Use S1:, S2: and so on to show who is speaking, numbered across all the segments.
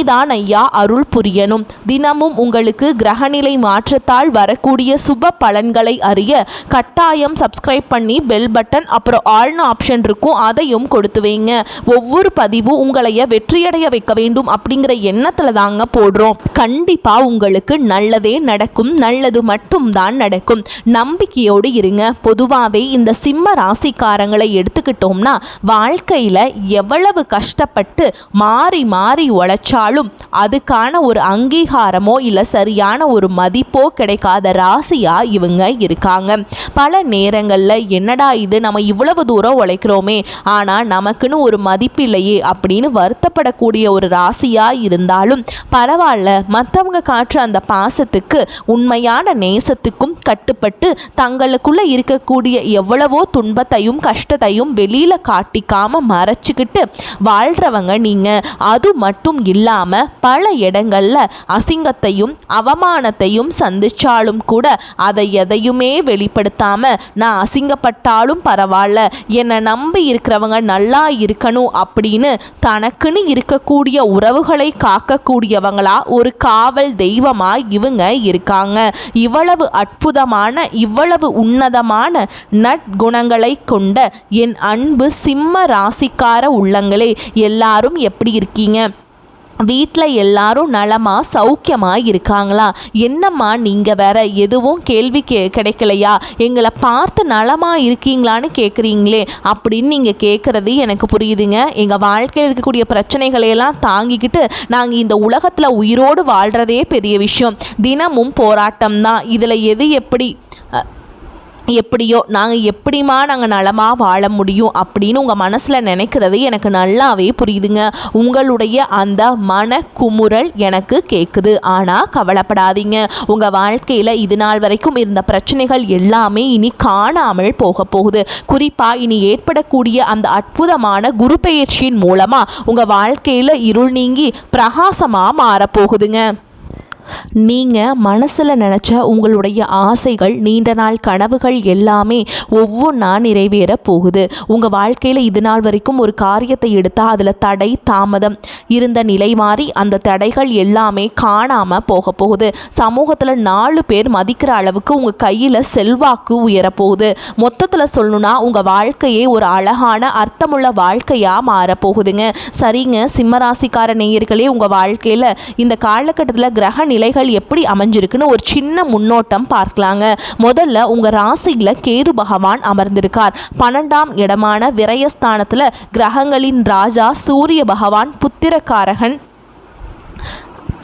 S1: நீதான் ஐயா அருள் புரியணும். தினமும் உங்களுக்கு கிரகநிலை மாற்றத்தால் வரக்கூடிய சுப பலன்களை அறிய கட்டாயம் சப்ஸ்கிரைப் பண்ணி பெல் பட்டன் அப்புறம் ஆல்னு ஆப்ஷன் இருக்கும். அதையும் கொடுத்து வைங்க. ஒவ்வொரு பதிவும் உங்களைய வெற்றியடைய வைக்க வேண்டும் அப்படிங்கிற எண்ணத்தில் தாங்க போடுறோம். கண்டிப்பாக உங்களுக்கு நல்லதே நடக்கும். நல்லது மட்டும்தான் நடக்கும். நம்பிக்கையோடு இருங்க. பொதுவாகவே இந்த சிம்ம ராசிக்காரங்களை எடுத்துக்கிட்டோம்னா வாழ்க்கையில் எவ்வளவு கஷ்டப்பட்டு மாறி மாறி உழைச்சாலும் அதுக்கான ஒரு அங்கீகாரமோ இல்லை சரியான ஒரு மதிப்போ கிடைக்காத ராசியாக இவங்க இருக்காங்க. பல நேரங்களில் என்னடா இது? நம்ம இவ்வளவு தூரம் உழைக்கிறோமே. ஆனால் நமக்குன்னு ஒரு மதிப்பு இல்லையே அப்படின்னு வருத்தப்படக்கூடிய ஒரு ராசியாக இருந்தாலும் பரவாயில்ல. மற்றவங்க காட்டுற அந்த பாசத்துக்கு உண்மையான நேசத்துக்கும் கட்டுப்பட்டு தங்களுக்குள்ளே இருக்கக்கூடிய எவ்வளவோ துன்பத்தையும் கஷ்டத்தையும் வெளியில் காட்டிக்காமல் மறைச்சிக்கிட்டு வாழ்கிறவங்க நீங்கள் அது மட்டும் இல்லாமல் பல இடங்களில் அசிங்கத்தையும் அவமானத்தையும் சந்திச்சாலும் கூட அதை எதையுமே வெளிப்படுத்தாமல் நான் அசிங்கப்பட்டாலும் பரவாயில்ல என்னை நம்பி இருக்கிறவங்க நல்லா இருக்கணும் அப்படின்னு தனக்குன்னு இருக்கக்கூடிய உறவுகளை காக்கக்கூடியவங்களா ஒரு காவல் தெய்வமாக இவங்க இருக்காங்க. இவ்வளவு அற்புதமான இவ்வளவு உன்னதமான நற்குணங்களை கொண்ட என் அன்பு சிம்ம ராசிக்கார உள்ளங்களே எல்லாரும் எப்படி இருக்கீங்க? வீட்டில் எல்லாரும் நலமாக சௌக்கியமாக இருக்காங்களா? என்னம்மா நீங்கள் வேற எதுவும் கேள்வி கே கிடைக்கலையா? எங்களை பார்த்து நலமாக இருக்கீங்களான்னு கேட்குறீங்களே அப்படின்னு நீங்கள் கேட்குறது எனக்கு புரியுதுங்க. எங்கள் வாழ்க்கையில் இருக்கக்கூடிய பிரச்சனைகளையெல்லாம் தாங்கிக்கிட்டு நாங்கள் இந்த உலகத்தில் உயிரோடு வாழ்கிறதே பெரிய விஷயம். தினமும் போராட்டம் தான் இதில் எது எப்படி எப்படியோ நாங்கள் எப்படிமா நாங்கள் நலமாக வாழ முடியும் அப்படின்னு உங்கள் மனசில் நினைக்கிறது எனக்கு நல்லாவே புரியுதுங்க. உங்களுடைய அந்த மன குமுறல் எனக்கு கேட்குது ஆனால் கவலைப்படாதீங்க. உங்கள் வாழ்க்கையில் இது நாள் வரைக்கும் இருந்த பிரச்சனைகள் எல்லாமே இனி காணாமல் போக போகுது. குறிப்பாக இனி ஏற்படக்கூடிய அந்த அற்புதமான குரு பெயர்ச்சியின் மூலமாக உங்கள் வாழ்க்கையில் இருள் நீங்கி பிரகாசமாக மாறப்போகுதுங்க நீங்கள் மனசில் நினச்ச உங்களுடைய ஆசைகள் நீண்ட நாள் கனவுகள் எல்லாமே ஒவ்வொன்றா நிறைவேற போகுது. உங்கள் வாழ்க்கையில் இது நாள் வரைக்கும் ஒரு காரியத்தை எடுத்தால் அதில் தடை தாமதம் இருந்த நிலை மாறி அந்த தடைகள் எல்லாமே காணாமல் போக போகுது. சமூகத்தில் நாலு பேர் மதிக்கிற அளவுக்கு உங்கள் கையில் செல்வாக்கு உயரப்போகுது மொத்தத்தில் சொல்லணும்னா உங்கள் வாழ்க்கையே ஒரு அழகான அர்த்தமுள்ள வாழ்க்கையாக மாறப்போகுதுங்க சரிங்க சிம்மராசிக்கார நேயர்களே உங்கள் வாழ்க்கையில் இந்த காலகட்டத்தில் கிரக நிலைகள் எப்படி அமைஞ்சிருக்குன்னு ஒரு சின்ன முன்னோட்டம் பார்க்கலாங்க. முதல்ல உங்கள் ராசியில் கேது பகவான் அமர்ந்திருக்கார். பன்னெண்டாம் இடமான விரயஸ்தானத்தில் கிரகங்களின் ராஜா சூரிய பகவான் புத்திரக்காரகன்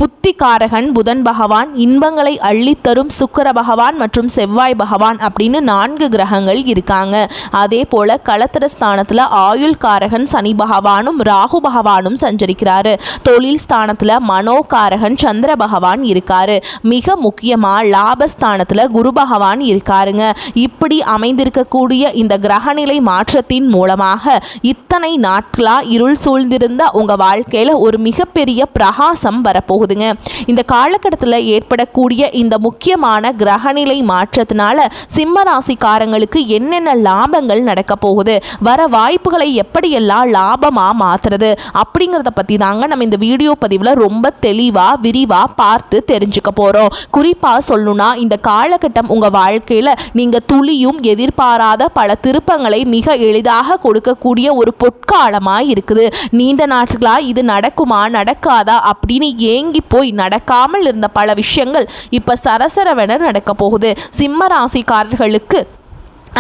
S1: புத்திகாரகன் புதன் பகவான் இன்பங்களை அள்ளித்தரும் சுக்கர பகவான் மற்றும் செவ்வாய் பகவான் அப்படின்னு நான்கு கிரகங்கள் இருக்காங்க. அதே போல களத்திரஸ்தானத்தில் ஆயுள் காரகன் சனி பகவானும் ராகு பகவானும் சஞ்சரிக்கிறாரு. தொழில் ஸ்தானத்தில் மனோகாரகன் சந்திர பகவான் இருக்காரு. மிக முக்கியமாக லாபஸ்தானத்தில் குரு பகவான் இருக்காருங்க. இப்படி அமைந்திருக்கக்கூடிய இந்த கிரகநிலை மாற்றத்தின் மூலமாக இத்தனை நாட்களாக இருள் சூழ்ந்திருந்த உங்கள் வாழ்க்கையில் ஒரு மிகப்பெரிய பிரகாசம் வரப்போகுது. போகுதுங்க இந்த காலகட்டத்தில் ஏற்படக்கூடிய இந்த முக்கியமான கிரகநிலை மாற்றத்தினால சிம்ம ராசிக்காரங்களுக்கு என்னென்ன லாபங்கள் நடக்க போகுது? வர வாய்ப்புகளை எப்படியெல்லாம் லாபமாக மாற்றுறது அப்படிங்கிறத பற்றி தாங்க நம்ம இந்த வீடியோ பதிவில் ரொம்ப தெளிவாக விரிவாக பார்த்து தெரிஞ்சுக்க போகிறோம் குறிப்பாக சொல்லணும்னா இந்த காலகட்டம் உங்கள் வாழ்க்கையில் நீங்கள் துளியும் எதிர்பாராத பல திருப்பங்களை மிக எளிதாக கொடுக்கக்கூடிய ஒரு பொற்காலமாக இருக்குது. நீண்ட நாட்களாக இது நடக்குமா நடக்காதா அப்படின்னு ஏங்க போய் நடக்காமல் இருந்த பல விஷயங்கள் இப்போ சரசரவென நடக்க போகுது. சிம்ம ராசிக்காரர்களுக்கு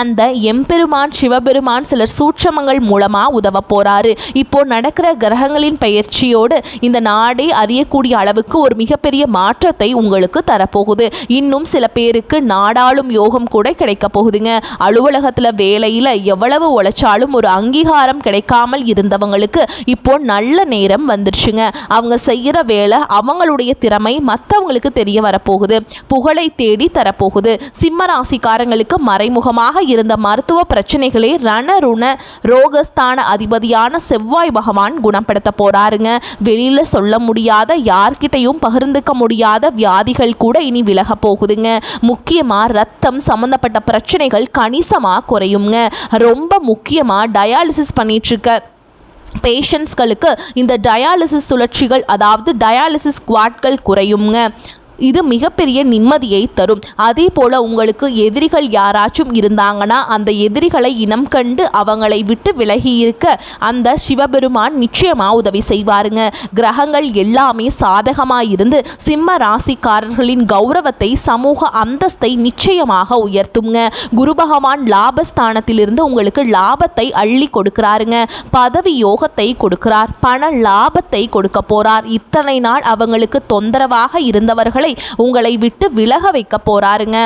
S1: அந்த எம்பெருமான் சிவபெருமான் சிலர் சூட்சமங்கள் மூலமாக உதவ போகிறாரு இப்போ நடக்கிற கிரகங்களின் பயிற்சியோடு இந்த நாடே அறியக்கூடிய அளவுக்கு ஒரு மிகப்பெரிய மாற்றத்தை உங்களுக்கு தரப்போகுது. இன்னும் சில பேருக்கு நாடாளும் யோகம் கூட கிடைக்க போகுதுங்க. அலுவலகத்தில் வேலையில் எவ்வளவு உழைச்சாலும் ஒரு அங்கீகாரம் கிடைக்காமல் இருந்தவங்களுக்கு இப்போ நல்ல நேரம் வந்துருச்சுங்க. அவங்க செய்கிற வேலை அவங்களுடைய திறமை மற்றவங்களுக்கு தெரிய வரப்போகுது. புகழை தேடி தரப்போகுது. சிம்ம ராசிக்காரங்களுக்கு மறைமுகமாக இருந்த மருத்துவ பிரச்சனைகளை ரணருண ரோகஸ்தான அதிபதியான செவ்வாய் பகவான் குணப்படுத்த போறாருங்க. வெளியில சொல்ல முடியாத யார்கிட்டையும் பகிர்ந்துக்க முடியாத வியாதிகள் கூட இனி விலக போகுதுங்க. முக்கியமா ரத்தம் சம்பந்தப்பட்ட பிரச்சனைகள் கணிசமா குறையுங்க. ரொம்ப முக்கியமா டயாலிசிஸ் பண்ணிட்டு இருக்க பேஷண்ட்ஸ்களுக்கு இந்த டயாலிசிஸ் சுழற்சிகள் அதாவது டயாலிசிஸ் குவாட்கள் குறையுங்க. இது மிகப்பெரிய நிம்மதியை தரும். அதே போல் உங்களுக்கு எதிரிகள் யாராச்சும் இருந்தாங்கன்னா அந்த எதிரிகளை இனம் கண்டு அவங்களை விட்டு விலகி இருக்க அந்த சிவபெருமான் நிச்சயமாக உதவி செய்வாருங்க. கிரகங்கள் எல்லாமே சாதகமாக இருந்து சிம்ம ராசிக்காரர்களின் கௌரவத்தை சமூக அந்தஸ்தை நிச்சயமாக உயர்த்துங்க குரு பகவான் லாபஸ்தானத்திலிருந்து உங்களுக்கு லாபத்தை அள்ளி கொடுக்கிறாருங்க. பதவி யோகத்தை கொடுக்கிறார். பண லாபத்தை கொடுக்க போறார். இத்தனை நாள் அவங்களுக்கு தொந்தரவாக இருந்தவர்களை உங்களை விட்டு விலக வைக்க போறாருங்க.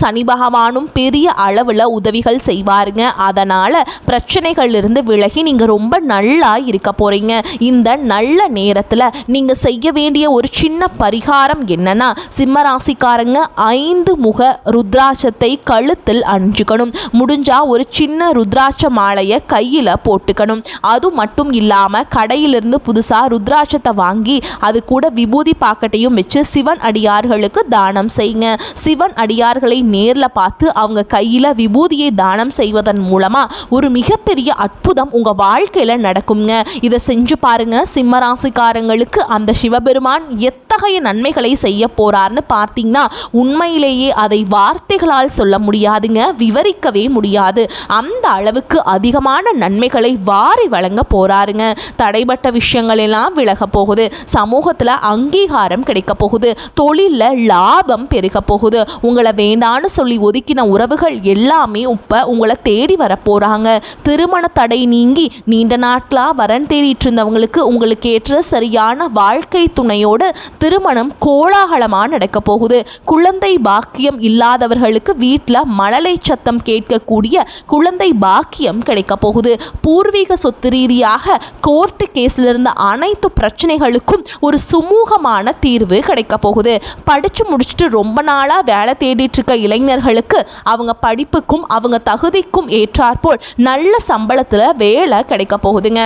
S1: சனி பகவானும் பெரிய அளவில் உதவிகள் செய்வாருங்க. அதனால் பிரச்சனைகள்லேருந்து விலகி நீங்கள் ரொம்ப நல்லா இருக்க போகிறீங்க இந்த நல்ல நேரத்தில் நீங்கள் செய்ய வேண்டிய ஒரு சின்ன பரிகாரம் என்னன்னா சிம்மராசிக்காரங்க ஐந்து முக ருத்ராட்சத்தை கழுத்தில் அணிஞ்சுக்கணும். முடிஞ்சால் ஒரு சின்ன ருத்ராட்ச மாலையை கையில் போட்டுக்கணும். அது மட்டும் இல்லாமல் கடையிலிருந்து புதுசாக ருத்ராட்சத்தை வாங்கி அது கூட விபூதி பாக்கெட்டையும் வச்சு சிவன் அடியார்களுக்கு தானம் செய்யுங்க. சிவன் அடியார்களை நேரில் பார்த்து அவங்க கையில் விபூதியை தானம் செய்வதன் மூலமாக ஒரு மிகப்பெரிய அற்புதம் உங்கள் வாழ்க்கையில் நடக்குங்க இதை செஞ்சு பாருங்க. சிம்மராசிக்காரங்களுக்கு அந்த சிவபெருமான் எத்தகைய நன்மைகளை செய்ய போகிறார்னு பார்த்தீங்கன்னா உண்மையிலேயே அதை வார்த்தைகளால் சொல்ல முடியாதுங்க. விவரிக்கவே முடியாது. அந்த அளவுக்கு அதிகமான நன்மைகளை வாரி வழங்க போறாருங்க. தடைப்பட்ட விஷயங்கள் எல்லாம் விலக போகுது. சமூகத்தில் அங்கீகாரம் கிடைக்க போகுது. தொழிலில் லாபம் பெருக போகுது. உங்களை வேண்டாம் வேண்டான்னு சொல்லி ஒதுக்கின உறவுகள் எல்லாமே இப்போ உங்களை தேடி வரப்போகிறாங்க திருமண தடை நீங்கி நீண்ட நாட்களாக வரன் தேடிட்டு இருந்தவங்களுக்கு உங்களுக்கு ஏற்ற சரியான வாழ்க்கை துணையோடு திருமணம் கோலாகலமாக நடக்க போகுது. குழந்தை பாக்கியம் இல்லாதவர்களுக்கு வீட்டில் மழலை சத்தம் கேட்கக்கூடிய குழந்தை பாக்கியம் கிடைக்க போகுது. பூர்வீக சொத்து ரீதியாக கோர்ட்டு கேஸில் இருந்த அனைத்து பிரச்சனைகளுக்கும் ஒரு சுமூகமான தீர்வு கிடைக்க போகுது. படித்து முடிச்சுட்டு ரொம்ப நாளாக வேலை தேடிட்டு இருக்க இளைஞர்களுக்கு அவங்க படிப்புக்கும் அவங்க தகுதிக்கும் ஏற்றாற்போல் நல்ல சம்பளத்தில் வேலை கிடைக்க போகுதுங்க.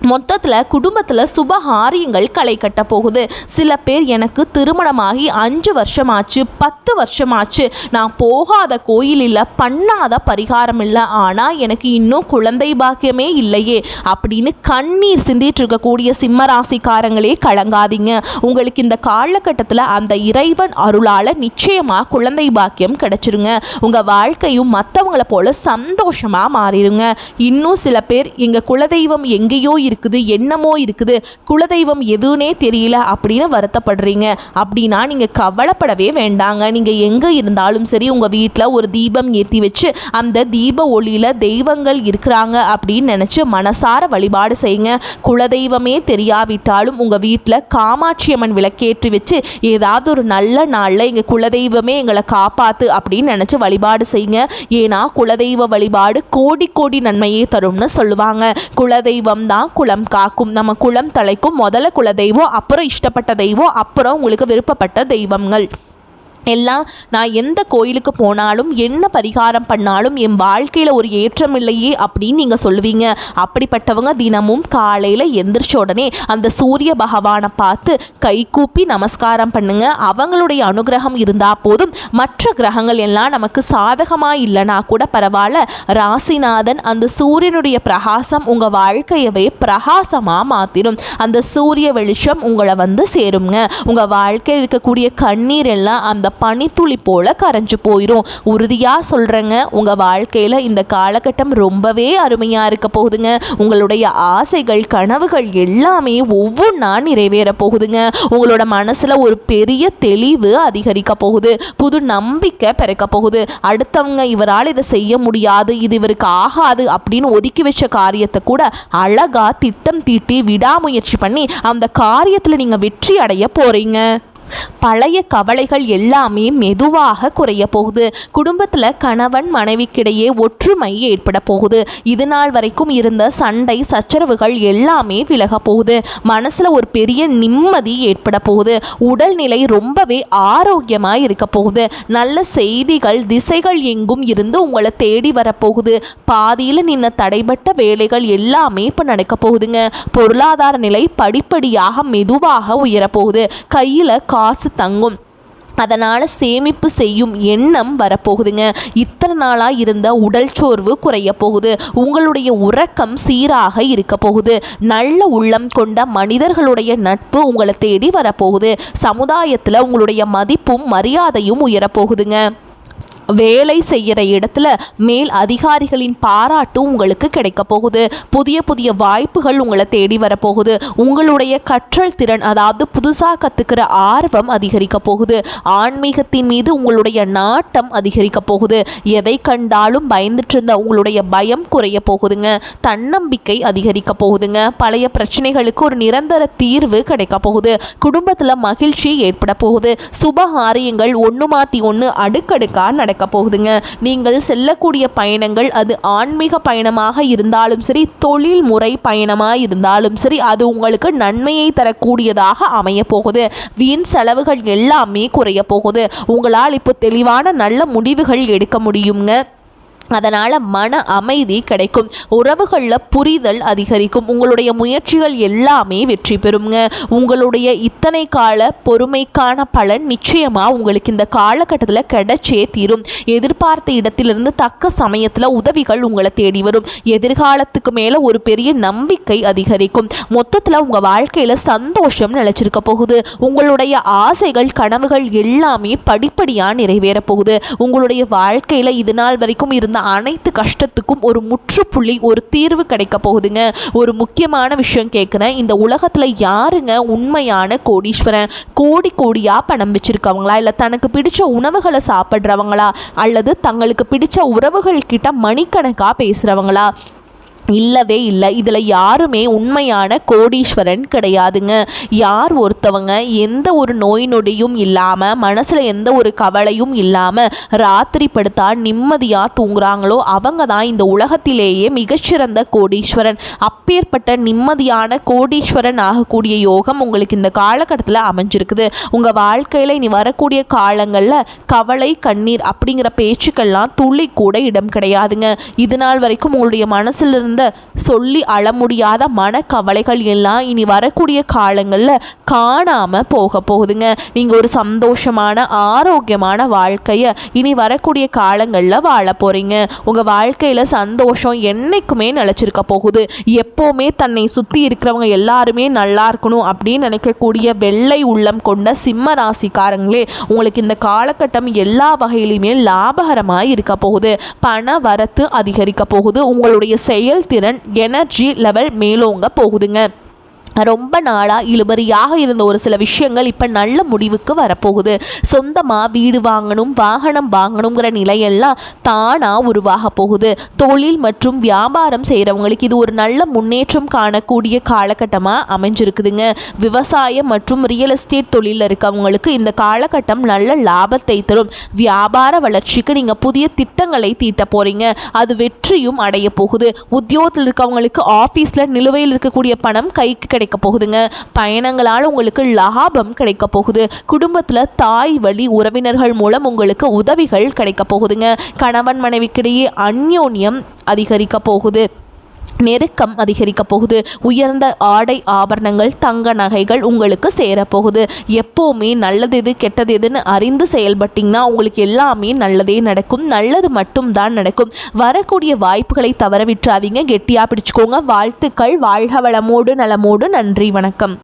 S1: மொத்தத்தில் குடும்பத்தில் சுபகாரியங்கள் களை கட்ட போகுது. சில பேர் எனக்கு திருமணமாகி அஞ்சு வருஷமாச்சு பத்து வருஷமாச்சு. நான் போகாத கோயில் இல்லை பண்ணாத பரிகாரம் இல்லை. ஆனால் எனக்கு இன்னும் குழந்தை பாக்கியமே இல்லையே. அப்படின்னு கண்ணீர் சிந்திட்டு இருக்கக்கூடிய சிம்மராசிக்காரங்களே கலங்காதீங்க. உங்களுக்கு இந்த காலகட்டத்தில் அந்த இறைவன் அருளால் நிச்சயமாக குழந்தை பாக்கியம் கிடைச்சிருங்க. உங்கள் வாழ்க்கையும் மற்றவங்களை போல சந்தோஷமாக மாறிடுங்க. இன்னும் சில பேர் எங்கள் குலதெய்வம் எங்கேயோ இருக்குது என்னமோ இருக்குது குலதெய்வம் எதுவுனே தெரியல அப்படின்னு வருத்தப்படுறீங்க. அப்படின்னா நீங்கள் கவலைப்படவே வேண்டாங்க. நீங்கள் எங்கே இருந்தாலும் சரி உங்கள் வீட்டில் ஒரு தீபம் ஏற்றி வச்சு அந்த தீப ஒளியில் தெய்வங்கள் இருக்கிறாங்க அப்படின்னு நினச்சி மனசார வழிபாடு செய்யுங்க. குலதெய்வமே தெரியாவிட்டாலும் உங்கள் வீட்டில் காமாட்சி அம்மன் விளக்கேற்றி வச்சு ஏதாவது ஒரு நல்ல நாளில் எங்கள் குலதெய்வமே எங்களை காப்பாற்று அப்படின்னு நினச்சி வழிபாடு செய்யுங்க. ஏன்னா குலதெய்வ வழிபாடு கோடி கோடி நன்மையே தரும்னு சொல்லுவாங்க. குலதெய்வம் தான் குலம் காக்கும். நம்ம குலம் தலைக்கும் முதல்ல குல தெய்வம் அப்புறம் இஷ்டப்பட்ட தெய்வம் அப்புறம் உங்களுக்கு விருப்பப்பட்ட தெய்வங்கள். எல்லாம் நான் எந்த கோயிலுக்கு போனாலும் என்ன பரிகாரம் பண்ணாலும் என் வாழ்க்கையில் ஒரு ஏற்றம் இல்லையே அப்படின்னு நீங்கள் சொல்லுவீங்க. அப்படிப்பட்டவங்க தினமும் காலையில் எந்திரிச்ச உடனே அந்த சூரிய பகவானை பார்த்து கை கூப்பி நமஸ்காரம் பண்ணுங்க. அவங்களுடைய அனுகிரகம் இருந்தால் போதும். மற்ற கிரகங்கள் எல்லாம் நமக்கு சாதகமாக இல்லைனா கூட பரவாயில்ல. ராசிநாதன் அந்த சூரியனுடைய பிரகாசம் உங்கள் வாழ்க்கையவே பிரகாசமாக மாற்றிடும் அந்த சூரிய வெளிச்சம் உங்களை வந்து சேருங்க. உங்கள் வாழ்க்கையில் இருக்கக்கூடிய கண்ணீர் எல்லாம் அந்த பனித்துளி போல கரைஞ்சு போயிடும் உறுதியாக சொல்கிறேங்க உங்கள் வாழ்க்கையில் இந்த காலகட்டம் ரொம்பவே அருமையாக இருக்க போகுதுங்க. உங்களுடைய ஆசைகள் கனவுகள் எல்லாமே ஒவ்வொன்றா நிறைவேற போகுதுங்க. உங்களோட மனசில் ஒரு பெரிய தெளிவு அதிகரிக்க போகுது. புது நம்பிக்கை பிறக்க போகுது. அடுத்தவங்க இவரால் இதை செய்ய முடியாது இது இவருக்கு ஆகாது அப்படின்னு ஒதுக்கி வச்ச காரியத்தை கூட அழகாக திட்டம் தீட்டி விடாமுயற்சி பண்ணி அந்த காரியத்தில் நீங்கள் வெற்றி அடைய போகிறீங்க பழைய கவலைகள் எல்லாமே மெதுவாக குறைய போகுது. குடும்பத்தில் கணவன் மனைவிக்கிடையே ஒற்றுமை ஏற்பட போகுது. இது நாள் வரைக்கும் இருந்த சண்டை சச்சரவுகள் எல்லாமே விலக போகுது. மனசில் ஒரு பெரிய நிம்மதி ஏற்பட போகுது. உடல்நிலை ரொம்பவே ஆரோக்கியமாக இருக்க போகுது. நல்ல செய்திகள் திசைகள் எங்கும் இருந்து உங்களை தேடி வரப்போகுது பாதியில் நின்ன தடைபட்ட வேலைகள் எல்லாமே இப்போ நடக்க போகுதுங்க. பொருளாதார நிலை படிப்படியாக மெதுவாக உயரப்போகுது கையில் காசு தங்கும். அதனால் சேமிப்பு செய்யும் எண்ணம் வரப்போகுதுங்க. இத்தனை நாளாக இருந்த உடல் சோர்வு குறைய போகுது. உங்களுடைய உறக்கம் சீராக இருக்க போகுது. நல்ல உள்ளம் கொண்ட மனிதர்களுடைய நட்பு உங்களை தேடி வரப்போகுது. சமுதாயத்தில் உங்களுடைய மதிப்பும் மரியாதையும் உயரப்போகுதுங்க. வேலை செய்கிற இடத்துல மேல் அதிகாரிகளின் பாராட்டு உங்களுக்கு கிடைக்க போகுது. புதிய புதிய வாய்ப்புகள் உங்களை தேடி வரப்போகுது உங்களுடைய கற்றல் திறன் அதாவது புதுசாக கற்றுக்கிற ஆர்வம் அதிகரிக்க போகுது. ஆன்மீகத்தின் மீது உங்களுடைய நாட்டம் அதிகரிக்க போகுது. எதை கண்டாலும் பயந்துட்டு இருந்த உங்களுடைய பயம் குறைய போகுதுங்க. தன்னம்பிக்கை அதிகரிக்க போகுதுங்க. பழைய பிரச்சனைகளுக்கு ஒரு நிரந்தர தீர்வு கிடைக்க போகுது. குடும்பத்தில் மகிழ்ச்சி ஏற்பட போகுது. சுபகாரியங்கள் ஒன்று மாற்றி ஒன்று அடுக்கடுக்காக நடக்க போகுதுங்க நீங்கள் செல்லக்கூடிய பயணங்கள் அது ஆன்மீக பயணமாக இருந்தாலும் சரி தொழில் முறை பயணமாக இருந்தாலும் சரி அது உங்களுக்கு நன்மையை தரக்கூடியதாக அமைய போகுது வீண் செலவுகள் எல்லாமே குறைய போகுது உங்களால் இப்போ தெளிவான நல்ல முடிவுகள் எடுக்க முடியுங்க. அதனால் மன அமைதி கிடைக்கும். உறவுகளில் புரிதல் அதிகரிக்கும். உங்களுடைய முயற்சிகள் எல்லாமே வெற்றி பெறுங்க உங்களுடைய இத்தனை கால பொறுமைக்கான பலன் நிச்சயமாக உங்களுக்கு இந்த காலகட்டத்தில் கிடைச்சே தீரும். எதிர்பார்த்த இடத்திலிருந்து தக்க சமயத்தில் உதவிகள் உங்களை தேடி வரும். எதிர்காலத்துக்கு மேலே ஒரு பெரிய நம்பிக்கை அதிகரிக்கும். மொத்தத்தில் உங்கள் வாழ்க்கையில் சந்தோஷம் நிலச்சிருக்க போகுது. உங்களுடைய ஆசைகள் கனவுகள் எல்லாமே படிப்படியாக நிறைவேற போகுது. உங்களுடைய வாழ்க்கையில் இது நாள் வரைக்கும் இருந்த இருந்த அனைத்து கஷ்டத்துக்கும் ஒரு முற்றுப்புள்ளி ஒரு தீர்வு கிடைக்க போகுதுங்க. ஒரு முக்கியமான விஷயம் கேட்குறேன் இந்த உலகத்தில் யாருங்க உண்மையான கோடீஸ்வரன்? கோடி கோடியாக பணம் வச்சுருக்கவங்களா? இல்லை தனக்கு பிடிச்ச உணவுகளை சாப்பிட்றவங்களா? அல்லது தங்களுக்கு பிடிச்ச உறவுகள் கிட்ட மணிக்கணக்காக பேசுகிறவங்களா இல்லவே இல்லை. இதில் யாருமே உண்மையான கோடீஸ்வரன் கிடையாதுங்க. யார் ஒருத்தவங்க எந்த ஒரு நோய் நொடியும் இல்லாமல் மனசில் எந்த ஒரு கவலையும் இல்லாமல் ராத்திரி படுத்தா நிம்மதியாக தூங்குறாங்களோ அவங்க தான் இந்த உலகத்திலேயே மிகச்சிறந்த கோடீஸ்வரன். அப்பேற்பட்ட நிம்மதியான கோடீஸ்வரன் ஆகக்கூடிய யோகம் உங்களுக்கு இந்த காலகட்டத்தில் அமைஞ்சிருக்குது. உங்கள் வாழ்க்கையில் இனி வரக்கூடிய காலங்களில் கவலை கண்ணீர் அப்படிங்கிற பேச்சுக்கள்லாம் துள்ளி கூட இடம் கிடையாதுங்க. இது நாள் வரைக்கும் உங்களுடைய மனசிலிருந்து அந்த சொல்லி அள முடியாத மனக்கவலைகள் எல்லாம் இனி வரக்கூடிய காலங்களில் காணாமல் போக போகுதுங்க. நீங்கள் ஒரு சந்தோஷமான ஆரோக்கியமான வாழ்க்கையை இனி வரக்கூடிய காலங்களில் வாழ போகிறீங்க உங்கள் வாழ்க்கையில் சந்தோஷம் என்றைக்குமே நிலச்சிருக்க போகுது. எப்போவுமே தன்னை சுற்றி இருக்கிறவங்க எல்லாருமே நல்லா இருக்கணும் அப்படின்னு நினைக்கக்கூடிய வெள்ளை உள்ளம் கொண்ட சிம்ம ராசிக்காரங்களே உங்களுக்கு இந்த காலகட்டம் எல்லா வகையிலுமே லாபகரமாக இருக்க போகுது. பண வரத்து அதிகரிக்க போகுது. உங்களுடைய செயல் திறன் எனர்ஜி லெவல் மேலோங்க போகுதுங்க. ரொம்ப நாளாக இழுபறியாக இருந்த ஒரு சில விஷயங்கள் இப்போ நல்ல முடிவுக்கு வரப்போகுது. சொந்தமாக வீடு வாங்கணும் வாகனம் வாங்கணுங்கிற நிலையெல்லாம் தானாக உருவாக போகுது. தொழில் மற்றும் வியாபாரம் செய்கிறவங்களுக்கு இது ஒரு நல்ல முன்னேற்றம் காணக்கூடிய காலகட்டமாக அமைஞ்சிருக்குதுங்க. விவசாயம் மற்றும் ரியல் எஸ்டேட் தொழிலில் இருக்கவங்களுக்கு இந்த காலகட்டம் நல்ல லாபத்தை தரும். வியாபார வளர்ச்சிக்கு நீங்கள் புதிய திட்டங்களை தீட்ட போகிறீங்க அது வெற்றியும் அடைய போகுது. உத்தியோகத்தில் இருக்கவங்களுக்கு ஆஃபீஸில் நிலுவையில் இருக்கக்கூடிய பணம் கைக்கு கிடைக்கும் கிடைக்க போகுதுங்க. பயணங்களால் உங்களுக்கு லாபம் கிடைக்க போகுது. குடும்பத்தில் தாய் வழி உறவினர்கள் மூலம் உங்களுக்கு உதவிகள் கிடைக்க போகுதுங்க. கணவன் மனைவிக்கிடையே அந்யோன்யம் அதிகரிக்க போகுது. நெருக்கம் அதிகரிக்கப் போகுது. உயர்ந்த ஆடை ஆபரணங்கள் தங்க நகைகள் உங்களுக்கு சேரப்போகுது. எப்போவுமே நல்லது எது கெட்டது எதுன்னு அறிந்து செயல்பட்டிங்கன்னா உங்களுக்கு எல்லாமே நல்லதே நடக்கும். நல்லது மட்டும்தான் நடக்கும். வரக்கூடிய வாய்ப்புகளை தவற விட்டுறாதீங்க. கெட்டியாக பிடிச்சுக்கோங்க. வாழ்த்துக்கள். வாழ்க வளமோடு நலமோடு. நன்றி. வணக்கம்.